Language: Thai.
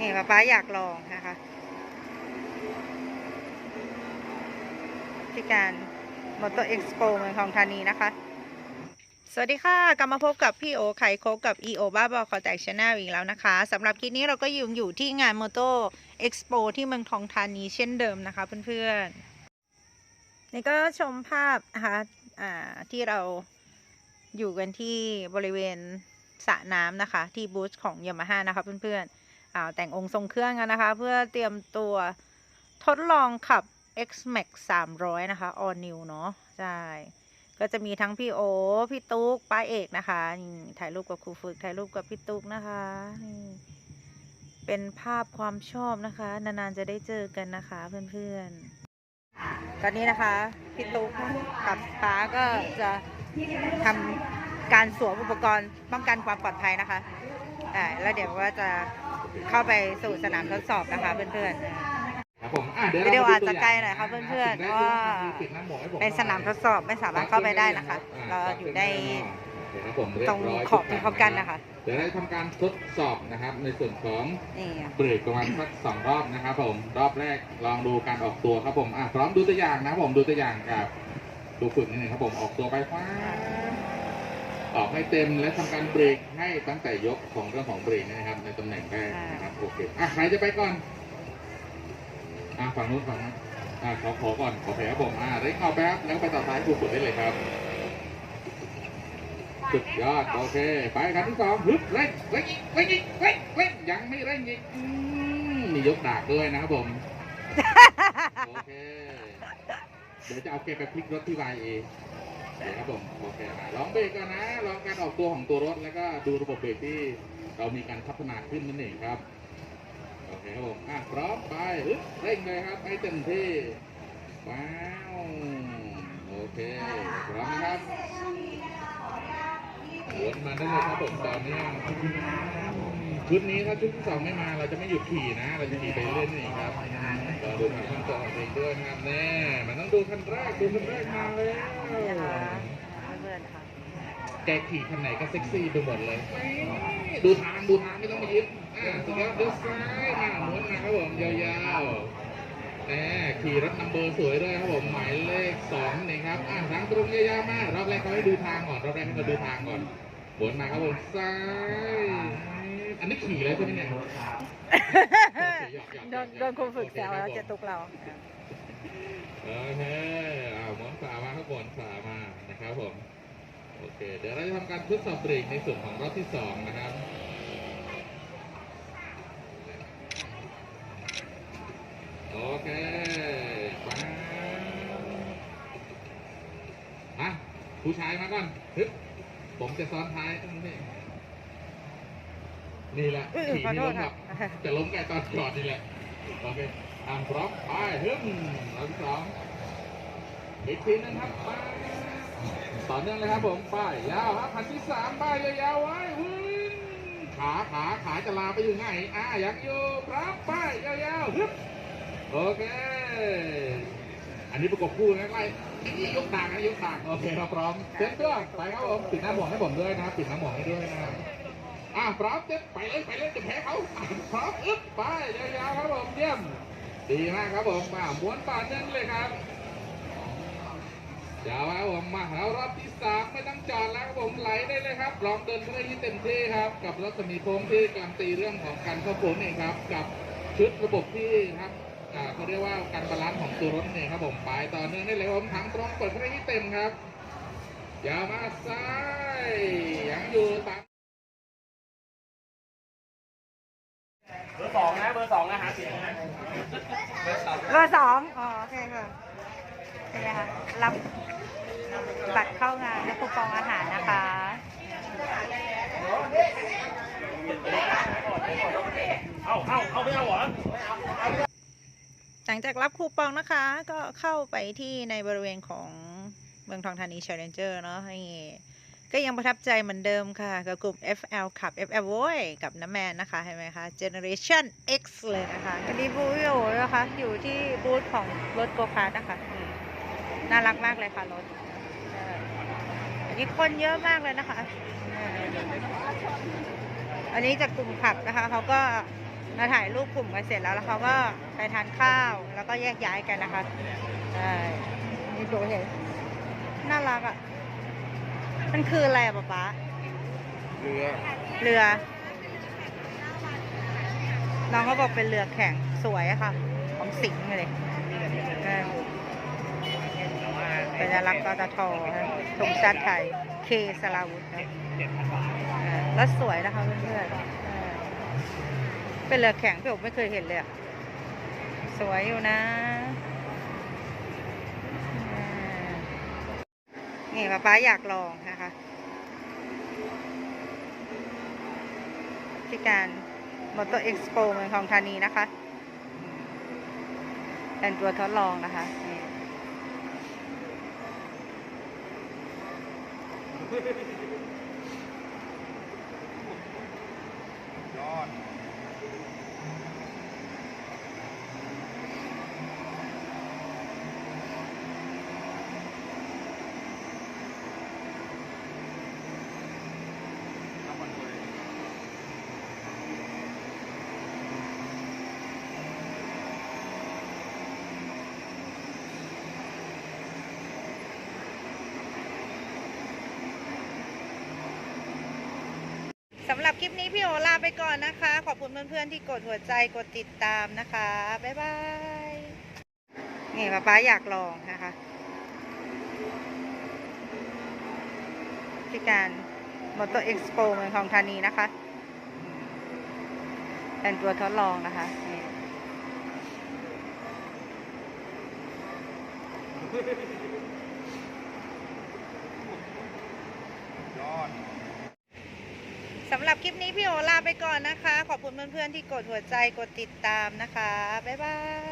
นี่ป๊าป๊าอยากลองนะคะที่การมอเตอร์เอ็กซ์โปเมืองทองธานีนะคะ สวัสดีค่ะ กลับมาพบกับพี่โอไข่โคกกับ EO บ้าบอคอแตกชาแนลอีกแล้วนะคะสำหรับคลิปนี้เราก็ยู่อยู่ที่งานมอเตอร์เอ็กซ์โปที่เมืองทองธานีเช่นเดิมนะคะเพื่อนๆ นี่ก็ชมภาพนะคะที่เราอยู่กันที่บริเวณสระน้ำนะคะ ที่บูธของยามาฮ่านะคะเพื่อนๆ แต่งองค์ทรงเครื่องกันนะคะ เพื่อเตรียมตัวทดลองขับ X Max 300 นะคะ All New เนาะใช่ ก็จะมีทั้งพี่โอ พี่ตุ๊ก ป้าเอกนะคะ นี่ถ่ายรูปกับครูฝึก ถ่ายรูปกับพี่ตุ๊กนะคะ นี่เป็นภาพความชอบนะคะ นานๆจะได้เจอกันนะคะเพื่อนๆ ตอนนี้นะคะ พี่ตุ๊กกับป้าก็จะทำการสวมอุปกรณ์ป้องกันความปลอดภัยนะคะ อ่า แล้วเดี๋ยวว่าจะ เข้าไปสู่สนามทดสอบนะคะเพื่อนๆครับผมอะเดี๋ยววิดีโอเรมอาจจะตัวย่งใกล้หน่อยครับเพื่อนๆสิ่งแรกว่าที่ปิดน้ำหมอกให้ผมเป็นสนามทดสอบไม่สามารถเข้าไปได้นะคะ เราอยู่ในโอเคครับผมเยตบรงร้ยขอบที่เขากั้นนะคะ เดี๋ยวเราจะทำการทดสอบนะครับ ในส่วนของนี่เบรกประมาณสักสองรอบนะครับผมรอบแรกลองดูการออกตัวครับผมอะพร้อมดูตัวอย่างนะครับผมดูตัวอย่างกับดูฝึกนิดนึงครับผมออกตัวไปฟ้า ออกให้เต็มและทำการเบรกให้ตั้งแต่ยกของเรื่องของเบรกนะครับ ในตำแหน่งแรกนะครับโอเคอะใครจะไปก่อนอะฝั่งนู้นฝั่งนู้นอะขอขอก่อนขอแผลครับผมอะเร่งเข้าแป๊บแล้วไปต่อท้ายครูฝึกได้เลยครับสุดยอดโอเค ไปคันที่สองฮึบเร่งเร่งอีกเร่งอีกเร่งเร่งยังไม่เร่งอีกอืมมียกดากด้วยนะครับผมโอเคเดี๋ยวจะเอาแกไปพลิกรถที่วายเอ เดี๋ยวครับผมโอเคอะลองเบรกก่อนนะลองการออกตัวของตัวรถแล้วก็ดูระบบเบรกที่เรามีการพัฒนาขึ้นนั่นเองครับโอเคครับผมอะพร้อมไปฮึบเร่งเลยครับให้เต็มที่ว้าวโอเคพร้อมนะครับวนมาได้เลยครับผมตอนนี้ ชุดนี้ถ้าชุดที่สองไม่มาเราจะไม่หยุดขี่นะ เราจะขี่ไปเรื่อยๆนี่ครับก็ดูขั้นตอนเองด้วยนะครับแน่มันต้องดูคันแรกดูคันแรกมาแล้วนี่นะคะเพื่อนๆนะคะแกขี่คันไหนก็เซ็กซี่ไปหมดเลย ดูทางดูทางไม่ต้องมายิ้มอ่าสุดยอดดูซ้ายมาหมุนมาครับผมยาวๆแน่ขี่รถนัมเบอร์สวยด้วยครับผมหมายเลขสองนี่ครับอ่าทางตรงยาวๆมารอบแรกเขาให้ดูทางก่อนรอบแรกให้มาดูทางก่อน หมุนมาครับผมซ้ายอันนี้ขี่เลยใช่ไหมเนี่ยโอเคหยอกๆๆๆโดนโดนครูฝึกแซวแล้วโอเคจะครับผมตุกเรา โอเคเอาหมุนฝามาครับหมุนฝามานะครับผม โอเค เดี๋ยวเราจะทำการทดสอบเบรกในส่วนของรอบที่สองนะครับ โอเคไปมาผู้ชายมาก่อนฮึบ ผมจะซ้อนท้ายนี่นี่แหละอื้อขี่ขอนี่โทล้ษมคแบรับบจะล้มไก่ตอนจอดนี่แหละโอเคอ่านพร้อมไปฮึบรอบที่สองอีกทีนึงครับไปต่อเนื่องเลยครับผมไปยาวครับพันที่สามไปยาวๆไว้วึ้นขาขาขาจะลาไปอยู่ไหนอะยังอยู่ครับไปยาวๆฮึบโอเค อันนี้ประกบคู่นะไล่นี่ ยกต่างนะยกต่างโอเคเราพร้อมเต็มตัวไปครับผมปิดหน้าหมวกให้ผมด้วยนะครับปิดหน้าหมวกให้ด้วยนะครับอะพร้อมเต็มไปเลยไปเลยจะแพ้เขาพร้อมอึ๊บไปยาวๆครับผมเยี่ยมดีมากครับผมมาม้วนปานนั่นเลยครับยาวครับผมมาแล้วรอบที่สามไม่ต้องจอดแล้วครับผมไหลได้เลยครับลองเดินเพื่อที่เต็มที่ครับ กับรัศมีโค้งที่การตีเรื่องของการเข้าโค้งเองครับ กับชุดระบบที่ครับ เขาเรียกว่าการบาลานซ์ของตัวรถเองครับผมไปต่อเนื่องได้เลยครับผมถังตรงเปิดเพื่อที่เต็มครับยาวมาซ้ายยังอยู่ตามเบอร์สองนะเบอร์สองนะหาเสียงนะเบอร์สองอ๋อโอเคค่ะเป็นไงคะรับบัตรเข้างานและคูปองอาหารนะคะ เอาเอาเอาไม่เอาเหรอ หลั งจากรับคูปองนะคะ ก็เข้าไปที่ในบริเวณของเมืองทองธานี Challenger เนาะนี่ก็ยังประทับใจเหมือนเดิมค่ะ กับกลุ่ม FL ขับ FL โว้ยกับน้ำแมนนะคะ เห็นไหมคะ Generation X เลยนะคะวันนี้บูธอยู่นะคะ อยู่ที่บูธของรถโกคาร์ทนะคะ น่ารักมากเลยค่ะรถอันนี้คนเยอะมากเลยนะคะอออันนี้จากกลุ่มขับนะคะ เขาก็ มาถ่ายรูปกลุ่มกันเสร็จแล้วแล้วเขาก็ไปทานข้าวแล้วก็แยกย้ายกันนะคะใช่นี่ดูเห็นน่ารักอะ มันคืออะไรอะป๊าป๊าเรือ เรือ น้องก็บอกเป็นเรือแข่งสวยอะค่ะ ของสิงห์เลยเออเป็นลักษณ์ปตทนะธงชาติไทย เคสลาวุธนะเออแล้วสวยนะคะเพื่อนๆ เป็นเรือแข่งพี่ผมไม่เคยเห็นเลยอะสวยอยู่นะ นี่ป๊าป๊าอยากลองนะคะที่การมอเตอร์เอ็กซ์โปเมืองทองธานีนะคะเป็นตัวทดลองนะคะนี่ สำหรับคลิปนี้พี่โอลาไปก่อนนะคะ ขอบคุณเพื่อนๆที่กดหัวใจกดติดตามนะคะ บ๊ายบาย นี่ป๊าป๊าอยากลองนะคะที่การมอเตอร์เอ็กซ์โปเมืองทองธานีนะคะ เป็นตัวทดลองนะคะนี่ สำหรับคลิปนี้พี่โอลาไปก่อนนะคะ ขอบคุณเพื่อนๆที่กดหัวใจกดติดตามนะคะ บ๊ายบาย